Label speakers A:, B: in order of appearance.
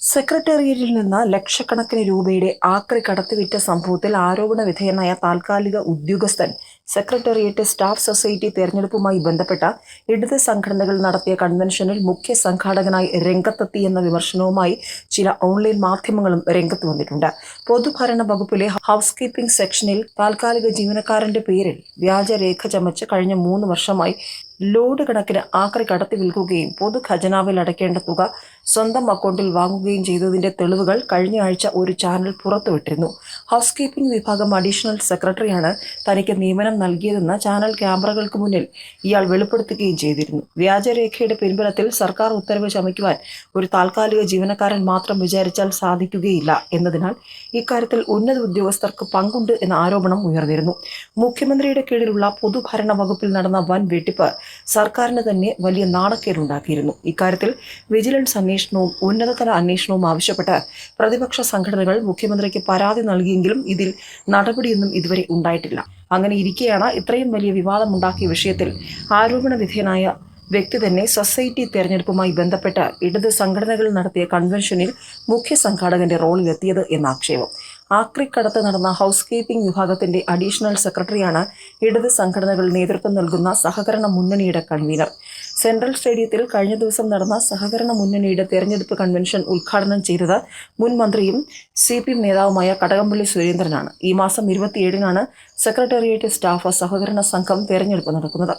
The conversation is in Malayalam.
A: സെക്രട്ടേറിയറ്റിൽ നിന്ന് ലക്ഷക്കണക്കിന് രൂപയുടെ ആക്രി കടത്തിവിറ്റ സംഭവത്തിൽ ആരോപണ വിധേയനായ താൽക്കാലിക ഉദ്യോഗസ്ഥൻ സെക്രട്ടേറിയറ്റ് സ്റ്റാഫ് സൊസൈറ്റി തെരഞ്ഞെടുപ്പുമായി ബന്ധപ്പെട്ട ഇടത് സംഘടനകൾ നടത്തിയ കൺവെൻഷനിൽ മുഖ്യ സംഘാടകനായി രംഗത്തെത്തിയെന്ന വിമർശനവുമായി ചില ഓൺലൈൻ മാധ്യമങ്ങളും രംഗത്ത് വന്നിട്ടുണ്ട്. പൊതുഭരണ വകുപ്പിലെ ഹൗസ് കീപ്പിംഗ് സെക്ഷനിൽ താൽക്കാലിക ജീവനക്കാരന്റെ പേരിൽ വ്യാജരേഖ ചമച്ച് കഴിഞ്ഞ മൂന്ന് വർഷമായി ലോഡ് കണക്കിന് ആക്രി കടത്തി വിൽക്കുകയും പൊതു ഖജനാവിൽ അടയ്ക്കേണ്ട തുക സ്വന്തം അക്കൗണ്ടിൽ വാങ്ങുകയും ചെയ്തതിന്റെ തെളിവുകൾ കഴിഞ്ഞ ആഴ്ച ഒരു ചാനൽ പുറത്തുവിട്ടിരുന്നു. ഹൗസ് കീപ്പിംഗ് വിഭാഗം അഡീഷണൽ സെക്രട്ടറിയാണ് തനിക്ക് നിയമനം നൽകിയതെന്ന് ചാനൽ ക്യാമറകൾക്ക് മുന്നിൽ ഇയാൾ വെളിപ്പെടുത്തുകയും ചെയ്തിരുന്നു. വ്യാജരേഖയുടെ പിൻബലത്തിൽ സർക്കാർ ഉത്തരവ് ചമയ്ക്കുവാൻ ഒരു താൽക്കാലിക ജീവനക്കാരൻ മാത്രം വിചാരിച്ചാൽ സാധിക്കുകയില്ല എന്നതിനാൽ ഇക്കാര്യത്തിൽ ഉന്നത ഉദ്യോഗസ്ഥർക്ക് പങ്കുണ്ട് എന്ന ആരോപണം ഉയർന്നിരുന്നു. മുഖ്യമന്ത്രിയുടെ കീഴിലുള്ള പൊതുഭരണ വകുപ്പിൽ നടന്ന വൻ വെട്ടിപ്പ് സർക്കാരിന് തന്നെ വലിയ നാണക്കേടുണ്ടാക്കിയിരുന്നു. ഇക്കാര്യത്തിൽ വിജിലൻസ് അന്വേഷണവും ഉന്നതതല അന്വേഷണവും ആവശ്യപ്പെട്ട് പ്രതിപക്ഷ സംഘടനകൾ മുഖ്യമന്ത്രിക്ക് പരാതി നൽകിയെങ്കിലും ഇതിൽ നടപടിയൊന്നും ഇതുവരെ ഉണ്ടായിട്ടില്ല. അങ്ങനെ ഇരിക്കെയാണ് ഇത്രയും വലിയ വിവാദമുണ്ടാക്കിയ വിഷയത്തിൽ ആരോപണ വിധേയനായ വ്യക്തി തന്നെ സൊസൈറ്റി തെരഞ്ഞെടുപ്പുമായി ബന്ധപ്പെട്ട് ഇടത് സംഘടനകൾ നടത്തിയ കൺവെൻഷനിൽ മുഖ്യ സംഘാടകന്റെ റോളിലെത്തിയത് എന്ന ആക്ഷേപം. ആക്രിക്കടത്ത് നടന്ന ഹൗസ് കീപ്പിംഗ് വിഭാഗത്തിന്റെ അഡീഷണൽ സെക്രട്ടറിയാണ് ഇടത് സംഘടനകൾ നേതൃത്വം നൽകുന്ന സഹകരണ മുന്നണിയുടെ കൺവീനർ. സെൻട്രൽ സ്റ്റേഡിയത്തിൽ കഴിഞ്ഞ ദിവസം നടന്ന സഹകരണ മുന്നണിയുടെ തെരഞ്ഞെടുപ്പ് കൺവെൻഷൻ ഉദ്ഘാടനം ചെയ്തത് മുൻ മന്ത്രിയും സി പി എം നേതാവുമായ കടകംപള്ളി സുരേന്ദ്രനാണ്. ഈ മാസം ഇരുപത്തിയേഴിനാണ് സെക്രട്ടേറിയറ്റ് സ്റ്റാഫ് സഹകരണ സംഘം തെരഞ്ഞെടുപ്പ് നടക്കുന്നത്.